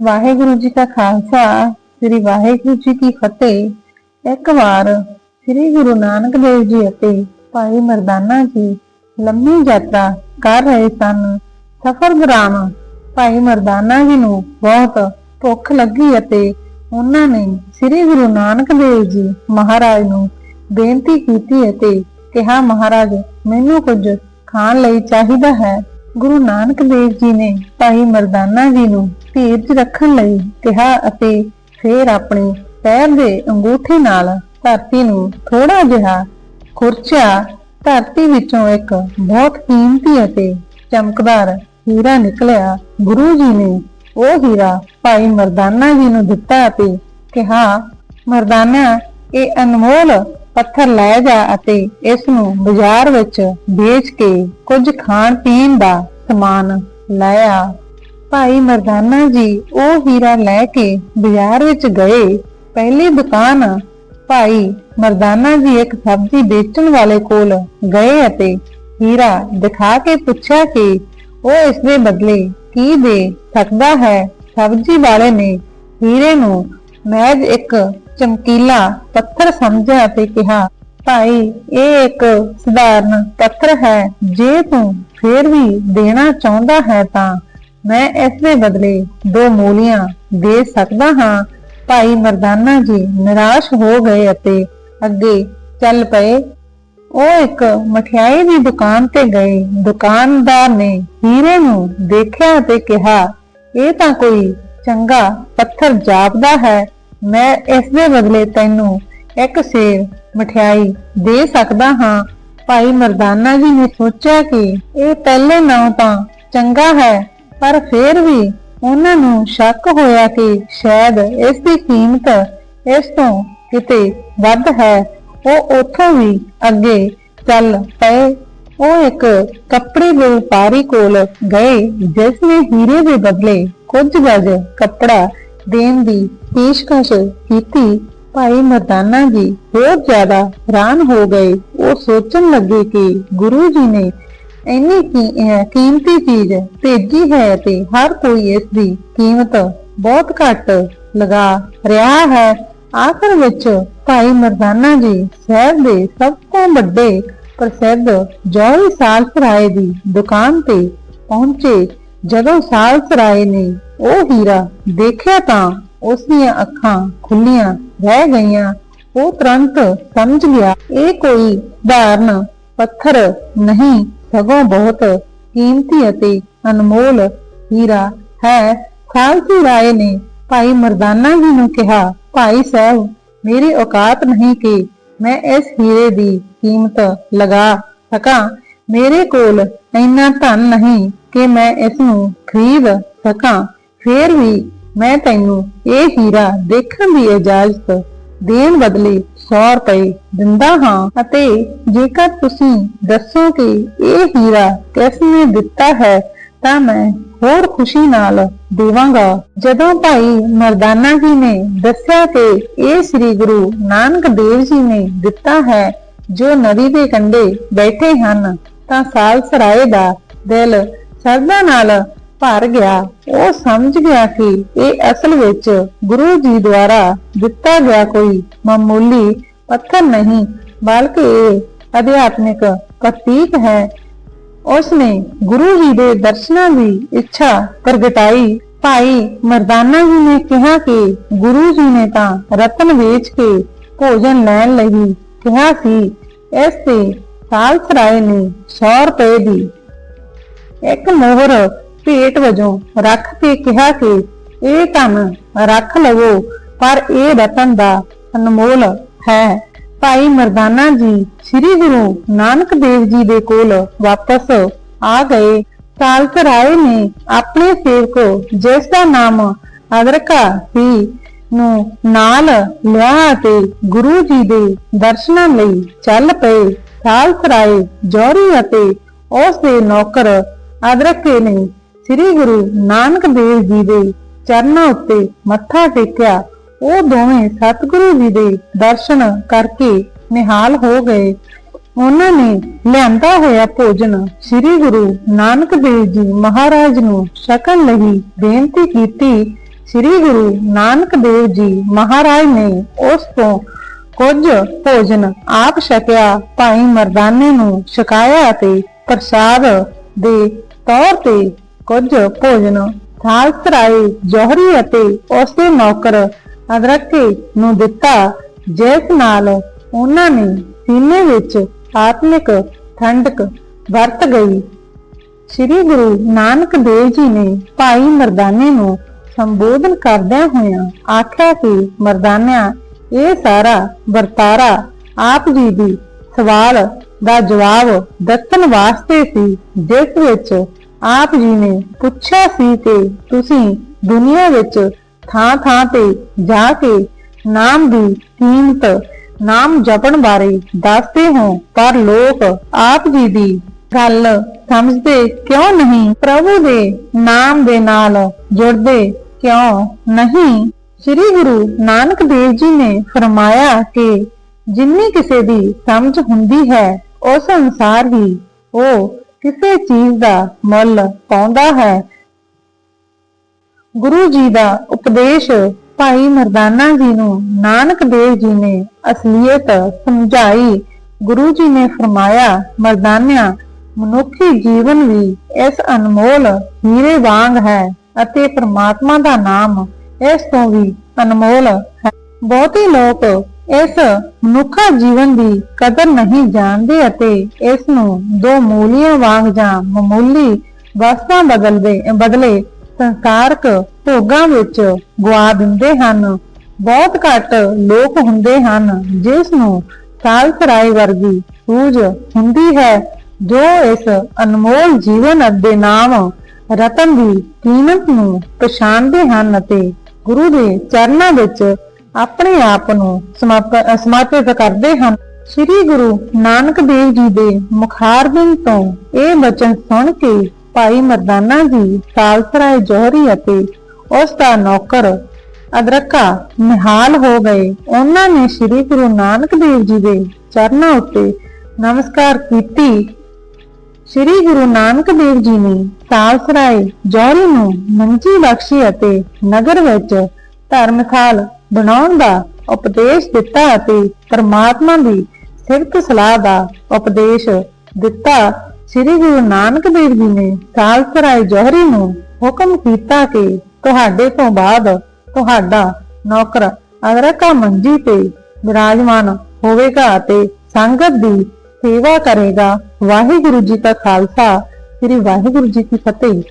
ਵਾਹਿਗੁਰੂ ਜੀ ਕਾ ਖਾਲਸਾ, ਸ੍ਰੀ ਵਾਹਿਗੁਰੂ ਜੀ ਕੀ ਫਤਿਹ। ਇੱਕ ਵਾਰ ਸ੍ਰੀ ਗੁਰੂ ਨਾਨਕ ਦੇਵ ਜੀ ਅਤੇ ਭਾਈ ਮਰਦਾਨਾ ਜੀ ਲੰਮੀ ਯਾਤਰਾ ਕਰ ਰਹੇ ਸਨ। ਸਫ਼ਰ ਦੌਰਾਨ ਭਾਈ ਮਰਦਾਨਾ ਜੀ ਨੂੰ ਬਹੁਤ ਭੁੱਖ ਲੱਗੀ ਅਤੇ ਉਹਨਾਂ ਨੇ ਸ੍ਰੀ ਗੁਰੂ ਨਾਨਕ ਦੇਵ ਜੀ ਮਹਾਰਾਜ ਨੂੰ ਬੇਨਤੀ ਕੀਤੀ ਅਤੇ ਕਿਹਾ, ਮਹਾਰਾਜ, ਮੈਨੂੰ ਕੁਝ ਖਾਣ ਲਈ ਚਾਹੀਦਾ ਹੈ। ਗੁਰੂ ਨਾਨਕ ਦੇਵ ਜੀ ਨੇ ਭਾਈ ਮਰਦਾਨਾ ਜੀ ਨੂੰ ਧੀਰਜ ਰੱਖਣ ਲਈ ਕਿਹਾ ਅਤੇ ਫਿਰ ਆਪਣੇ ਪੈਰ ਦੇ ਅੰਗੂਠੇ ਨਾਲ ਧਰਤੀ ਨੂੰ ਥੋੜਾ ਜਿਹਾ ਖੁਰਚਿਆ। ਧਰਤੀ ਵਿੱਚੋਂ ਇੱਕ ਬਹੁਤ ਕੀਮਤੀ ਅਤੇ ਚਮਕਦਾਰ ਹੀਰਾ ਨਿਕਲਿਆ। ਗੁਰੂ ਜੀ ਨੇ ਉਹ ਹੀਰਾ ਭਾਈ ਮਰਦਾਨਾ ਜੀ ਨੂੰ ਦਿੱਤਾ ਅਤੇ ਕਿਹਾ, ਮਰਦਾਨਾ, ਇਹ ਅਨਮੋਲ ਪੱਥਰ ਲੈ ਜਾ ਅਤੇ ਇਸ ਨੂੰ ਬਾਜ਼ਾਰ ਵਿੱਚ ਵੇਚ ਕੇ ਕੁਝ ਖਾਣ ਪੀਣ ਦਾ ਸਮਾਨ ਲੈ ਆ। ਭਾਈ ਮਰਦਾਨਾ ਜੀ ਉਹ ਹੀਰਾ ਲੈ ਕੇ ਬਾਜ਼ਾਰ ਵਿੱਚ ਗਏ। ਪਹਿਲੀ ਦੁਕਾਨ ਭਾਈ ਮਰਦਾਨਾ ਜੀ ਇੱਕ ਸਬਜ਼ੀ ਵੇਚਣ ਵਾਲੇ ਕੋਲ ਗਏ ਅਤੇ ਹੀਰਾ ਦਿਖਾ ਕੇ ਪੁੱਛਿਆ ਕਿ ਉਹ ਇਸ ਦੇ ਬਦਲੇ ਕੀ ਦੇ ਸਕਦਾ ਹੈ? ਸਬਜ਼ੀ ਵਾਲੇ ਨੇ ਹੀਰੇ ਨੂੰ, ਮਹਿਜ ਇੱਕ ਚਮਕੀਲਾ ਪੱਥਰ ਸਮਝਿਆ ਅਤੇ ਕਿਹਾ, ਭਾਈ, ਇਹ ਇੱਕ ਸਧਾਰਨ ਪੱਥਰ ਹੈ। ਜੇ ਤੂੰ ਫੇਰ ਵੀ ਦੇਣਾ ਚਾਹੁੰਦਾ ਹੈ ਤਾਂ ਮੈਂ ਇਸ ਦੇ ਬਦਲੇ ਦੋ ਮੂਲੀਆਂ ਦੇ ਸਕਦਾ ਹਾਂ। ਭਾਈ ਮਰਦਾਨਾ ਜੀ ਨਿਰਾਸ਼ ਹੋ ਗਏ ਅਤੇ ਅੱਗੇ ਚੱਲ ਪਏ। ਉਹ ਇੱਕ ਮਠਿਆਈ ਦੀ ਦੁਕਾਨ ਤੇ ਗਏ। ਦੁਕਾਨਦਾਰ ਨੇ ਹੀਰੇ ਨੂੰ ਦੇਖਿਆ ਤੇ ਕਿਹਾ, ਇਹ ਤਾਂ ਕੋਈ ਚੰਗਾ ਪੱਥਰ ਜਾਪਦਾ ਹੈ। ਮੈਂ ਇਸ ਦੇ ਬਦਲੇ ਤੈਨੂੰ ਇੱਕ ਸੇਬ ਮਠਿਆਈ ਦੇ ਸਕਦਾ ਹਾਂ। ਭਾਈ ਮਰਦਾਨਾ ਜੀ ਨੇ ਸੋਚਿਆ ਕਿ ਇਹ ਪਹਿਲੇ ਨਾਲੋਂ ਤਾਂ ਚੰਗਾ ਹੈ, ਪਰ ਫਿਰ ਵੀ ਉਹਨਾਂ ਨੂੰ ਸ਼ੱਕ ਹੋਇਆ ਕਿ ਸ਼ਾਇਦ ਇਸ ਦੀ ਕੀਮਤ ਇਸ ਤੋਂ ਕਿਤੇ ਵੱਧ ਹੈ। ਉਹ ਉੱਥੋਂ ਵੀ ਅੱਗੇ ਚੱਲ ਪਏ। ਉਹ ਇੱਕ ਕੱਪੜੇ ਦੇ ਵਪਾਰੀ ਕੋਲ ਗਏ, ਜਿਸ ਨੇ ਹੀਰੇ ਦੇ ਬਦਲੇ ਕੁਝ ਗਜ ਕੱਪੜਾ ਦੇਣ ਦੀ ਪੇਸ਼ਕਸ਼ ਕੀਤੀ, ਭਾਈ ਮਰਦਾਨਾ ਜੀ ਹੋਰ ਜ਼ਿਆਦਾ ਹੈਰਾਨ ਹੋ ਗਏ। ਉਹ ਸੋਚਣ ਲੱਗੇ ਕਿ ਗੁਰੂ ਜੀ ਨੇ ਇੰਨੀ ਕੀਮਤੀ ਚੀਜ਼ ਭੇਜੀ ਹੈ ਤੇ ਹਰ ਕੋਈ ਇਸ ਦੀ ਕੀਮਤ ਬਹੁਤ ਘੱਟ ਲਗਾ ਰਿਹਾ ਹੈ। ਆਖਰ ਵਿੱਚ ਭਾਈ ਮਰਦਾਨਾ ਜੀ ਸ਼ਹਿਰ ਦੇ ਸਭ ਤੋਂ ਵੱਡੇ ਪ੍ਰਸਿੱਧ ਜੌਹਰੀ ਸਾਲਸਰਾਏ ਦੀ ਦੁਕਾਨ ਤੇ ਪਹੁੰਚੇ। ਜਦੋਂ ਸਾਲਸਰਾਏ ਨੇ, ਉਹ ਹੀਰਾ ਦੇਖਿਆ ਤਾਂ ਉਸ ਦੀਆਂ ਅੱਖਾਂ ਖੁੱਲੀਆਂ ਰਹਿ ਗਈਆਂ। ਉਹ ਤੁਰੰਤ ਸਮਝ ਗਿਆ, ਇਹ ਕੋਈ ਧਾਰਨ ਪੱਥਰ ਨਹੀਂ, ਸਗੋਂ ਬਹੁਤ ਕੀਮਤੀ ਅਤੇ ਅਨਮੋਲ ਹੀਰਾ ਹੈ। ਖਾਲਸੀ ਰਾਏ ਨੇ, ਭਾਈ ਮਰਦਾਨਾ ਜੀ ਨੂੰ ਕਿਹਾ, ਭਾਈ ਸਾਹਿਬ, ਮੇਰੀ ਔਕਾਤ ਨਹੀਂ ਕਿ ਮੈਂ ਇਸ ਹੀਰੇ ਦੀ ਕੀਮਤ ਲਗਾ ਸਕਾਂ। ਮੇਰੇ ਕੋਲ ਇੰਨਾ ਧਨ ਨਹੀਂ ਕਿ ਮੈਂ ਇਸ ਨੂੰ ਖਰੀਦ ਸਕਾਂ, ਫੇਰ ਵੀ ਮੈਂ ਤੈਨੂੰ ਇਹ ਹੀਰਾ ਦੇਖਣ ਦੀ ਇਜਾਜ਼ਤ ਦੇਣ ਬਦਲੇ 100 ਰੁਪਏ ਦਿੰਦਾ ਹਾਂ। ਅਤੇ ਜੇਕਰ ਤੁਸੀਂ ਦੱਸੋ ਕਿ ਇਹ ਹੀਰਾ ਕਿਸ ਨੇ ਦਿੱਤਾ ਹੈ, ਤਾਂ ਮੈਂ ਹੋਰ ਖੁਸ਼ੀ ਨਾਲ ਦੇਵਾਂਗਾ। ਜਦੋਂ ਭਾਈ ਮਰਦਾਨਾ ਜੀ ਨੇ ਦੱਸਿਆ ਕਿ ਇਹ ਸ੍ਰੀ ਗੁਰੂ ਨਾਨਕ ਦੇਵ ਜੀ ਨੇ ਦਿੱਤਾ ਹੈ, ਜੋ ਨਦੀ ਦੇ ਕੰਢੇ ਬੈਠੇ ਹਨ, ਤਾਂ ਸਾਲਸਰਾਏ ਦਾ ਦਿਲ ਸਰਦਾ ਨਾਲ ਭਰ ਗਿਆ। ਉਹ ਸਮਝ ਗਿਆ ਕਿ ਇਹ ਅਸਲ ਵਿੱਚ ਗੁਰੂ ਜੀ ਦੁਆਰਾ ਦਿੱਤਾ ਗਿਆ ਕੋਈ ਮਾਮੂਲੀ ਪੱਥਰ ਨਹੀਂ, ਬਲਕਿ ਇਹ ਅਧਿਆਤਮਿਕ ਪ੍ਰਤੀਕ ਹੈ। ਉਸ ਨੇ ਗੁਰੂ ਜੀ ਦੇ ਦਰਸ਼ਨਾਂ ਦੀ ਇੱਛਾ ਪ੍ਰਗਟਾਈ। ਭਾਈ ਮਰਦਾਨਾ ਜੀ ਨੇ ਕਿਹਾ ਕਿ ਗੁਰੂ ਜੀ ਨੇ ਤਾਂ ਰਤਨ ਵੇਚ ਕੇ ਭੋਜਨ ਲੈਣ ਲਈ ਕਿਹਾ ਸੀ। ਇਸ ਤੇ ਸਾਲਸਰਾਏ ਨੇ 100 ਰੁਪਏ ਦੀ ਇੱਕ ਮੋਹਰ ਭੇਟ ਵਜੋਂ ਰੱਖ ਕੇ ਕਿਹਾ ਕਿ ਇਹ ਧਨ ਰੱਖ ਲਵੋ, ਪਰ ਇਹ ਰਤਨ ਦਾ ਅਨਮੋਲ ਹੈ। ਭਾਈ ਮਰਦਾਨਾ ਜੀ, ਸ੍ਰੀ ਗੁਰੂ ਨਾਨਕ ਦੇਵ ਜੀ ਦੇ ਕੋਲ ਵਾਪਸ ਆ ਗਏ। ਸਾਲਸਰਾਏ ਨੇ ਆਪਣੇ ਸੇਵਕ ਜਿਸ ਦਾ ਨਾਮ ਅਦਰਕਾ ਸੀ, ਨੂੰ ਨਾਲ ਲਿਆ ਅਤੇ ਗੁਰੂ ਜੀ ਦੇ ਦਰਸ਼ਨਾਂ ਲਈ ਚੱਲ ਪਏ। ਸਾਲਸਰਾਏ ਜੌਹਰੀ ਅਤੇ ਉਸ ਦੇ ਨੌਕਰ ਅਦਰਕੇ ਨੇ ਸ੍ਰੀ ਗੁਰੂ ਨਾਨਕ ਦੇਵ ਜੀ ਦੇ ਚਰਨਾਂ ਉੱਤੇ ਮੱਥਾ ਟੇਕਿਆ। ਉਹ ਦੋਵੇਂ ਸਤਿਗੁਰੂ ਜੀ ਦੇ ਦਰਸ਼ਨ ਕਰਕੇ ਨਿਹਾਲ ਹੋ ਗਏ। ਉਹਨਾਂ ਨੇ ਲਿਆਂਦਾ ਹੋਇਆ ਭੋਜਨ ਸ੍ਰੀ ਗੁਰੂ ਨਾਨਕ ਦੇਵ ਜੀ ਮਹਾਰਾਜ ਨੂੰ ਛਕਣ ਲਈ ਬੇਨਤੀ ਕੀਤੀ। ਸ੍ਰੀ ਗੁਰੂ ਨਾਨਕ ਦੇਵ ਜੀ ਮਹਾਰਾਜ ਨੇ ਉਸ ਤੋਂ ਕੁਝ ਭੋਜਨ ਆਪ ਛਕਿਆ। ਭਾਈ ਮਰਦਾਨੇ ਨੂੰ ਛਕਾਇਆ ਅਤੇ ਪ੍ਰਸਾਦ ਦੇ ਤੌਰ ਤੇ ਕੁਝ ਭੋਜਨ ਖਾਲਸਰਾਏ ਜੋਹਰੀ ਅਤੇ ਉਸ ਨੌਕਰ ਅਦਰਕੇ ਨੂੰ ਦਿੱਤਾ, ਜਿਸ ਨਾਲ ਉਹਨਾਂ ਨੇ ਸੀਨੇ ਵਿੱਚ ਆਤਮਿਕ ਠੰਡਕ ਵਰਤ ਗਈ। ਸ੍ਰੀ ਗੁਰੂ ਨਾਨਕ ਦੇਵ ਜੀ ਨੇ ਭਾਈ ਮਰਦਾਨੇ ਨੂੰ ਸੰਬੋਧਨ ਕਰਦਿਆਂ ਹੋਇਆਂ ਆਖਿਆ ਕਿ, ਮਰਦਾਨਿਆ, ਇਹ ਸਾਰਾ ਵਰਤਾਰਾ ਆਪ ਜੀ ਦੀ ਸਵਾਲ ਦਾ ਜਵਾਬ ਦੱਸਣ ਵਾਸਤੇ ਸੀ, ਜਿਸ ਵਿੱਚ ਆਪ ਜੀ ਨੇ ਪੁੱਛਿਆ ਸੀ ਕਿ ਤੁਸੀਂ ਦੁਨੀਆ ਵਿੱਚ ਥਾਂ ਥਾਂ ਤੇ ਜਾ ਕੇ ਨਾਮ ਦੀ ਕੀਮਤ, ਨਾਮ ਜਪਣ ਬਾਰੇ ਦੱਸਦੇ ਹੋ, ਪਰ ਲੋਕ ਆਪ ਜੀ ਦੀ ਗੱਲ ਸਮਝਦੇ ਕਿਉਂ ਨਹੀਂ? ਪ੍ਰਭੂ ਦੇ ਨਾਮ ਦੇ ਨਾਲ ਜੁੜਦੇ ਕਿਉਂ ਨਹੀਂ? ਸ੍ਰੀ ਗੁਰੂ ਨਾਨਕ ਦੇਵ ਜੀ ਨੇ ਫਰਮਾਇਆ ਕਿ ਜਿੰਨੀ ਕਿਸੇ ਦੀ ਸਮਝ ਹੁੰਦੀ ਹੈ ਉਸ ਅਨੁਸਾਰ ਹੀ ਉਹ ਕਿਸੇ ਚੀਜ਼ ਦਾ ਮੁੱਲ ਪਾਉਂਦਾ ਹੈ। ਗੁਰੂ ਜੀ ਦਾ ਉਪਦੇਸ਼ ਭਾਈ ਮਰਦਾਨਾ ਜੀ ਨੂੰ ਨਾਨਕ ਦੇਵ ਜੀ ਨੇ ਅਸਲੀਅਤ ਸਮਝਾਈ। ਗੁਰੂ ਜੀ ਨੇ ਫਰਮਾਇਆ, ਮਰਦਾਨਿਆ, ਮਨੁੱਖੀ ਜੀਵਨ ਵੀ ਇਸ ਅਨਮੋਲ ਹੀਰੇ ਵਾਂਗ ਹੈ ਅਤੇ ਪ੍ਰਮਾਤਮਾ ਦਾ ਨਾਮ ਇਸ ਤੋਂ ਵੀ ਅਨਮੋਲ ਹੈ। ਬਹੁਤੇ ਲੋਕ ਇਸ ਮਨੁੱਖਾ ਜੀਵਨ ਦੀ ਕਦਰ ਨਹੀਂ ਜਾਣਦੇ ਅਤੇ ਇਸ ਨੂੰ ਦੋ ਮੂਲੀਆਂ ਵਾਂਗ ਜਾਂ ਮਾਮੂਲੀ ਵਸਤਾਂ ਬਦਲਦੇ, ਬਦਲੇ ਸੰਸਾਰਕ ਭੋਗਾਂ ਵਿੱਚ ਗਵਾ ਦਿੰਦੇ ਹਨ। ਬਹੁਤ ਘੱਟ ਲੋਕ ਹੁੰਦੇ ਹਨ ਜਿਸ ਨੂੰ ਸਾਲਸਰਾਏ ਵਰਗੀ ਸੂਝ ਹੁੰਦੀ ਹੈ, ਜੋ ਇਸ ਅਨਮੋਲ ਜੀਵਨ ਦੇ ਨਾਮ ਰਤਨ ਦੀ ਕੀਮਤ ਨੂੰ ਪਛਾਣਦੇ ਹਨ ਅਤੇ ਗੁਰੂ ਦੇ ਚਰਨਾਂ ਵਿੱਚ ਆਪਣੇ ਆਪ ਨੂੰ ਸਮਰਪ- ਸਮਰਪਿਤ ਕਰਦੇ ਹਨ। ਸ੍ਰੀ ਗੁਰੂ ਨਾਨਕ ਦੇਵ ਜੀ ਦੇ ਮੁਖਾਰਬਿੰਦ ਤੋਂ ਇਹ ਬਚਨ ਸੁਣ ਕੇ ਭਾਈ ਮਰਦਾਨਾ ਜੀ, ਸਾਲਸਰਾਏ ਜੋਹਰੀ ਅਤੇ ਉਸ ਦਾ ਨੌਕਰ ਅਦਰਕਾ ਨਿਹਾਲ ਹੋ ਗਏ। ਉਹਨਾਂ ਨੇ ਸ੍ਰੀ ਗੁਰੂ ਨਾਨਕ ਦੇਵ ਜੀ ਦੇ ਚਰਨਾਂ ਉੱਤੇ ਨਮਸਕਾਰ ਕੀਤੀ। ਸ੍ਰੀ ਗੁਰੂ ਨਾਨਕ ਦੇਵ ਜੀ ਨੇ ਸਾਲਸਰਾਏ ਜੋਹਰੀ ਨੂੰ ਮੰਜੀ ਬਖਸ਼ੀ ਅਤੇ ਨਗਰ ਵਿੱਚ ਧਰਮਸਾਲ ਬਣਾਉਣ ਦਾ ਉਪਦੇਸ਼ ਦਿੱਤਾ ਅਤੇ ਪਰਮਾਤਮਾ ਦੀ ਸਿਫਤ ਸਲਾਹ ਦਾ ਉਪਦੇਸ਼ ਦਿੱਤਾ। ਸ੍ਰੀ ਗੁਰੂ ਨਾਨਕ ਦੇਵ ਜੀ ਨੇ ਸਾਲਸਰਾਏ ਜੋਹਰੀ ਨੂੰ ਹੁਕਮ ਕੀਤਾ ਕਿ ਤੁਹਾਡੇ ਤੋਂ ਬਾਅਦ ਤੁਹਾਡਾ ਨੌਕਰ ਅਗਰਕਾ ਮੰਜੀ ਤੇ ਵਿਰਾਜਮਾਨ ਹੋਵੇਗਾ ਅਤੇ ਸੰਗਤ ਦੀ ਸੇਵਾ ਕਰੇਗਾ। ਵਾਹਿਗੁਰੂ ਜੀ ਕਾ ਖਾਲਸਾ, ਸ੍ਰੀ ਵਾਹਿਗੁਰੂ ਜੀ ਕੀ ਫਤਿਹ।